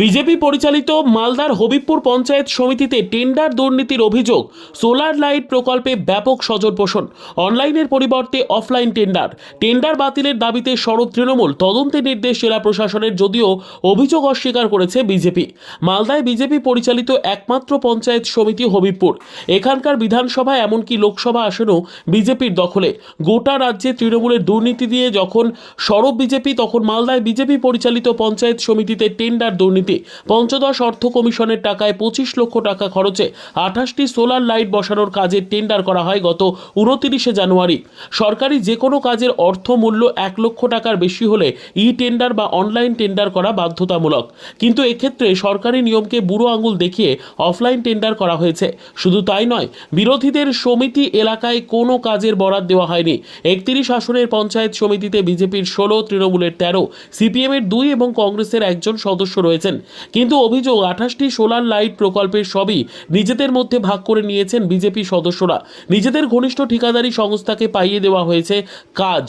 BJP পরিচালিত মালদার হবিবপুর পঞ্চায়েত সমিতিতে টেন্ডার দুর্নীতির অভিযোগ, সোলার লাইট প্রকল্পে ব্যাপক সজল পোষণ, অনলাইনের পরিবর্তে অফলাইন টেন্ডার। টেন্ডার বাতিলের দাবিতে সরব তৃণমূল তদন্তের নির্দেশ জেলা প্রশাসনের, যদিও অভিযোগ অস্বীকার করেছে বিজেপি। মালদায় বিজেপি পরিচালিত একমাত্র পঞ্চায়েত সমিতি হবিবপুর। এখানকার বিধানসভা, এমনকি লোকসভা আসনও বিজেপির দখলে। গোটা রাজ্যে তৃণমূলের দুর্নীতি দিয়ে যখন সরব বিজেপি, তখন মালদায় বিজেপি পরিচালিত পঞ্চায়েত সমিতিতে টেন্ডার দুর্নীতি পঞ্চদশ অর্থ কমিশনের টাকায় পঁচিশ লক্ষ টাকা খরচে আঠাশটি সোলার লাইট বসানোর কাজের টেন্ডার করা হয় গত উনতিরিশে জানুয়ারি। সরকারি যে কোনো কাজের অর্থ মূল্য এক লক্ষ টাকার বেশি হলে ই টেন্ডার বা অনলাইন টেন্ডার করা বাধ্যতামূলক। কিন্তু এক্ষেত্রে সরকারি নিয়মকে বুড়ো আঙুল দেখিয়ে অফলাইন টেন্ডার করা হয়েছে। শুধু তাই নয়, বিরোধীদের সমিতি এলাকায় কোনো কাজের বরাদ দেওয়া হয়নি। একত্রিশ আসনের পঞ্চায়েত সমিতিতে বিজেপির ষোলো, তৃণমূলের তেরো, সিপিএমের দুই এবং কংগ্রেসের একজন সদস্য রয়েছেন। কিন্তু অভিযোগ, আঠাশটি সোলার লাইট প্রকল্পের সবই নিজেদের মধ্যে ভাগ করে নিয়েছেন বিজেপি সদস্যরা। নিজেদের ঘনিষ্ঠ ঠিকাদারি সংস্থাকে পাইয়ে দেওয়া হয়েছে কাজ।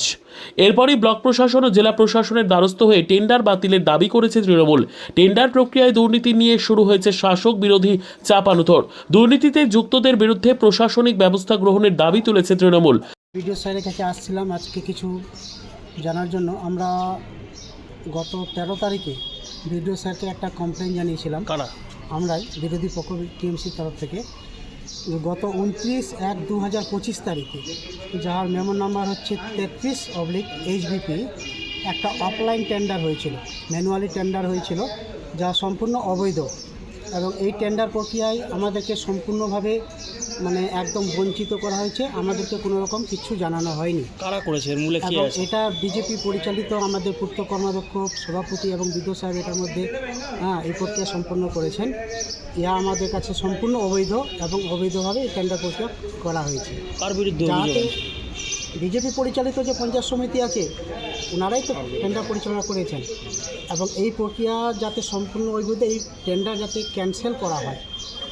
এরপরই ব্লক প্রশাসন ও জেলা প্রশাসনের দ্বারস্থ হয়ে টেন্ডার বাতিলের দাবি করেছে তৃণমূল। টেন্ডার প্রক্রিয়ায় দুর্নীতি নিয়ে শুরু হয়েছে শাসক বিরোধী চাপানুতর দুর্নীতিতে যুক্তদের বিরুদ্ধে প্রশাসনিক ব্যবস্থা গ্রহণের দাবি তুলেছে তৃণমূল। বিডিও স্যারের কাছে আসছিলাম আজকে কিছু জানার জন্য। আমরা গত তেরো তারিখে বিডিও স্যারকে একটা কমপ্লেন জানিয়েছিলাম। কারা? আমরাই বিরোধী পক্ষ টিএমসির তরফ থেকে। গত উনত্রিশ এক দু হাজার পঁচিশ তারিখে যার মেমো নাম্বার হচ্ছে তেত্রিশ অবলিক এইচবিপি একটা অফলাইন টেন্ডার হয়েছিল ম্যানুয়ালি টেন্ডার হয়েছিল যা সম্পূর্ণ অবৈধ। এবং এই টেন্ডার প্রক্রিয়ায় আমাদেরকে সম্পূর্ণভাবে মানে একদম বঞ্চিত করা হয়েছে। আমাদেরকে কোনো রকম কিছু জানানো হয়নি। কারা করেছে? এর মূলে কি এবং আছে? এটা বিজেপি পরিচালিত আমাদের পূর্ত কর্মাধ্যক্ষ সভাপতি এবং বিদ্যুৎ সাহেব এটার মধ্যে হ্যাঁ এই প্রক্রিয়া সম্পন্ন করেছেন। ইহা আমাদের কাছে সম্পূর্ণ অবৈধ এবং অবৈধভাবে এই টেন্ডার প্রক্রিয়া করা হয়েছে। কার বিরুদ্ধে অভিযোগ যাতে আছে? বিজেপি পরিচালিত যে পঞ্চায়েত সমিতি আছে ওনারাই তো টেন্ডার পরিচালনা করেছেন। এবং এই প্রক্রিয়া যাতে সম্পূর্ণ অবৈধ এই টেন্ডার যাতে ক্যান্সেল করা হয়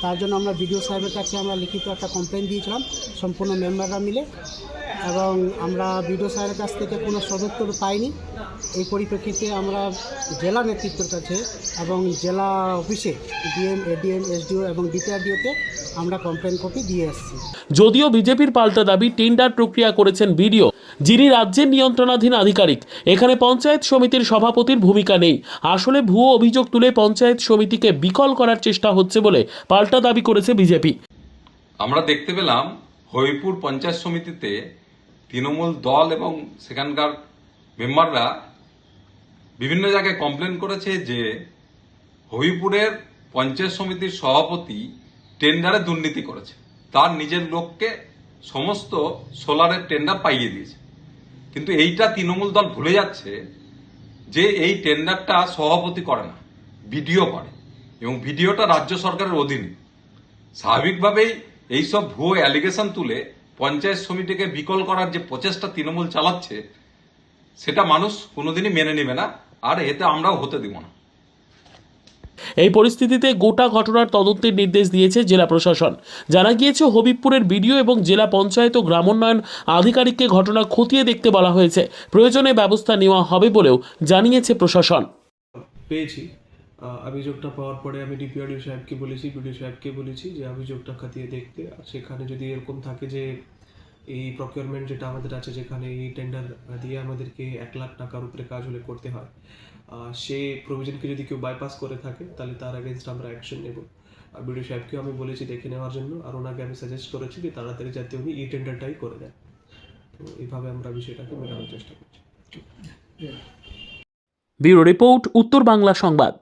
তার জন্য আমরা বিডিও সাহেবের কাছে আমরা লিখিত একটা কমপ্লেন দিয়েছিলাম। সম্পূর্ণ মেম্বাররা মিলে। এবং আমরা বিডিও সাহেবের কাছ থেকে কোনো সদুত্তর পাইনি। এই পরিপ্রেক্ষিতে আমরা জেলা নেতৃত্বের কাছে এবং জেলা অফিসে ডিএম এডিএম এসডিও এবং ডিটিআরডিওতে আমরা কমপ্লেন কপি দিয়ে এসেছি। যদিও বিজেপির পাল্টা দাবি টেন্ডার প্রক্রিয়া করেছেন বিডিও যিনি রাজ্যের নিয়ন্ত্রণাধীন আধিকারিক এখানে পঞ্চায়েত সমিতির সভাপতির ভূমিকা নেই। আসলে ভুয়ো অভিযোগ তুলে পঞ্চায়েত সমিতিকে বিকল করার চেষ্টা হচ্ছে বলে পাল্টা দাবি করেছে বিজেপি। আমরা দেখতে পেলাম হবিপুর পঞ্চায়েত সমিতিতে তৃণমূল দল এবং সেখানকার মেম্বাররা বিভিন্ন জায়গায় কমপ্লেন করেছে যে হবিপুরের পঞ্চায়েত সমিতির সভাপতি টেন্ডারে দুর্নীতি করেছে। তার নিজের লোককে সমস্ত সোলারের টেন্ডার পাইয়ে দিয়েছে। কিন্তু এইটা তৃণমূল দল ভুলে যাচ্ছে যে এই টেন্ডারটা সভাপতি করে না ভিডিও করে এবং ভিডিওটা রাজ্য সরকারের অধীনে। স্বাভাবিকভাবেই এইসব ভুয়ো অ্যালিগেশন তুলে পঞ্চায়েত সমিতিকে বিকল করার যে প্রচেষ্টা তৃণমূল চালাচ্ছে সেটা মানুষ কোনোদিনই মেনে নেবে না আর এতে আমরাও হতে দিব না। এই পরিস্থিতিতে গোটা ঘটনার তদন্তের নির্দেশ দিয়েছে জেলা প্রশাসন। জানা গিয়েছে হবিবপুরের বিডিও এবং জেলা পঞ্চায়েত ও গ্রামোন্নয়ন আধিকারিককে ঘটনা খতিয়ে দেখতে বলা হয়েছে। প্রয়োজনে ব্যবস্থা নেওয়া হবে বলেও জানিয়েছে প্রশাসন। পেয়েছি। অভিযোগটা পাওয়ার পরে আমি ডিপিআরডিও সাহেবকে বলেছি, বিডিও সাহেবকে বলেছি যে অভিযোগটা খাতিয়ে দেখতে। আর সেখানে যদি এরকম থাকে যে এই প্রকিউরমেন্ট যেটা আমাদের আছে, যেখানে এই টেন্ডার দিয়ে আমাদেরকে এক লাখ টাকার উপরে কাজ হলে করতে হয় সে প্রভিশনকে যদি কেউ বাইপাস করে থাকে, তাহলে তার অ্যাগেনস্ট আমরা অ্যাকশন নেব। আর বিডিও সাহেবকেও আমি বলেছি দেখে নেওয়ার জন্য, আর ওনাকে আমি সাজেস্ট করেছি যে তাড়াতাড়ি যাতে উনি এই টেন্ডারটাই করে দেন। তো এইভাবে আমরা বিষয়টাকে মেটানোর চেষ্টা করছি। ব্যুরো রিপোর্ট, উত্তর বাংলা সংবাদ।